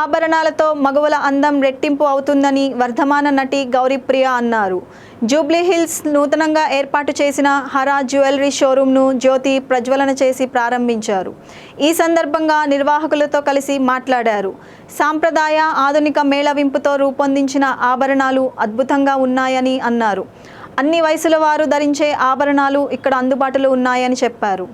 ఆభరణాలతో మగవుల అందం రెట్టింపు అవుతుందని వర్ధమాన నటి గౌరీప్రియ అన్నారు. జూబ్లీ హిల్స్ నూతనంగా ఏర్పాటు చేసిన హరా జ్యువెలరీ షోరూంను జ్యోతి ప్రజ్వలన చేసి ప్రారంభించారు. ఈ సందర్భంగా నిర్వాహకులతో కలిసి మాట్లాడారు. సాంప్రదాయ ఆధునిక మేళవింపుతో రూపొందించిన ఆభరణాలు అద్భుతంగా ఉన్నాయని అన్నారు. అన్ని వయసుల వారు ధరించే ఆభరణాలు ఇక్కడ అందుబాటులో ఉన్నాయని చెప్పారు.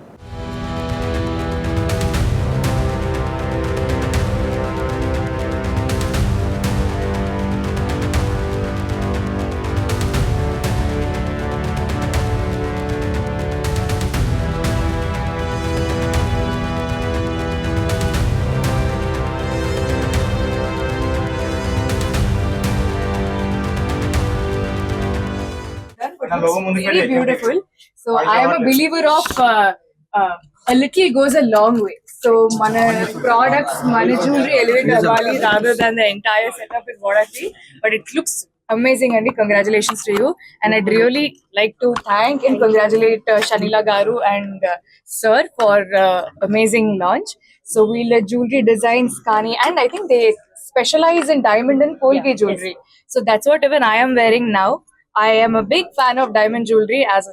It's very beautiful. So I am a believer of uh, uh, a little goes a long way. So mana products, mana jewelry elevate Diwali uh, rather than the entire setup is what I see. But it looks amazing and congratulations to you and i'd really like to thank and congratulate uh, shanila garu and uh, sir for uh, amazing launch so we'll uh, jewelry designs kani and i think they specialize in diamond and polki yeah, jewelry yes. so that's what even i am wearing now I am a big fan of diamond jewelry as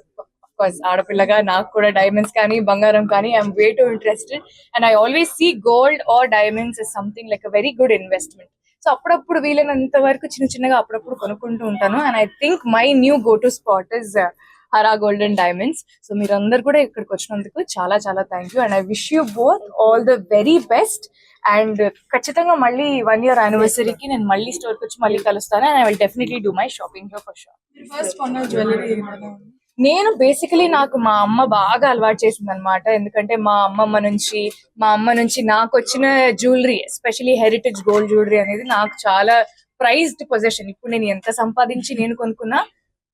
ఆడపిల్లగా నాకు కూడా diamonds కానీ బంగారం కానీ I'm way too interested and I always see gold or diamonds is something like a very good investment so అప్పుడప్పుడు వీలైనంత వరకు చిన్న చిన్నగా అప్పుడప్పుడు కొనుక్కుంటూ ఉంటాను. And I think my new go to spot is Hara gold and diamonds so మీరందరూ కూడా ఇక్కడికి వచ్చినందుకు చాలా చాలా thank you and I wish you both all the very best and ఖచ్చితంగా మళ్ళీ వన్ ఇయర్ యానివర్సరీకి నేను మళ్ళీ స్టోర్కి వచ్చి మళ్ళీ కలుస్తాను. And I will definitely do my shopping for shop first కొన్న జ్యువెలరీ నేను బేసికలీ నాకు మా అమ్మ బాగా అలవాటు చేసింది అనమాట ఎందుకంటే మా అమ్మమ్మ నుంచి మా అమ్మ నుంచి నాకు వచ్చిన jewellery especially heritage gold jewellery అనేది నాకు చాలా ప్రైజ్డ్ పొజిషన్ ఇప్పుడు నేను ఎంత సంపాదించి నేను కొనుక్కున్నా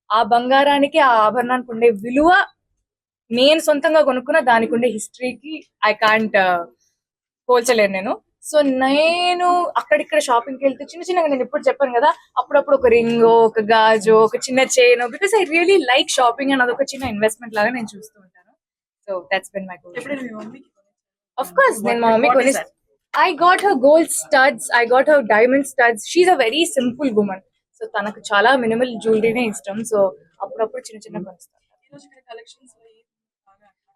ఆ బంగారానికి ఆ ఆభరణానికి ఉండే విలువ నేను సొంతంగా కొనుక్కున్న దానికి ఉండే హిస్టరీకి ఐ కాంట్ పోల్చలేను నేను. సో నేను అక్కడిక్కడ షాపింగ్కి వెళ్తే చిన్న చిన్నగా నేను ఇప్పుడు చెప్పాను కదా అప్పుడప్పుడు ఒక రింగ్ ఒక గాజు ఒక చిన్న chain because I really like shopping అని అదొక చిన్న ఇన్వెస్ట్మెంట్ లాగా నేను చూస్తూ ఉంటాను. So that's been my of course నేను మా మమ్మీ కొని I got her gold studs I got her diamond studs she a very simple women so తనకు చాలా మినిమల్ జ్యువెలరీనే ఇష్టం. సో అప్పుడప్పుడు చిన్న చిన్న కొనిస్తాను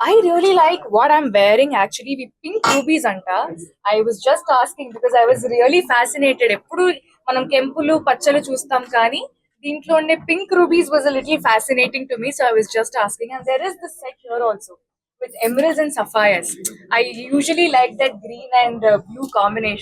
ఈరోజు ఇక్కడ collections I really like what I'm wearing actually. We pink rubies anta. I was just asking because I was really fascinated. ఎప్పుడు మనం కెంపులు పచ్చలు చూస్తాం కానీ దీంట్లో ఉండే pink rubies was a little fascinating to me so I was just asking and there is this set here also with emeralds and sapphires. I usually like that green and uh, blue combination.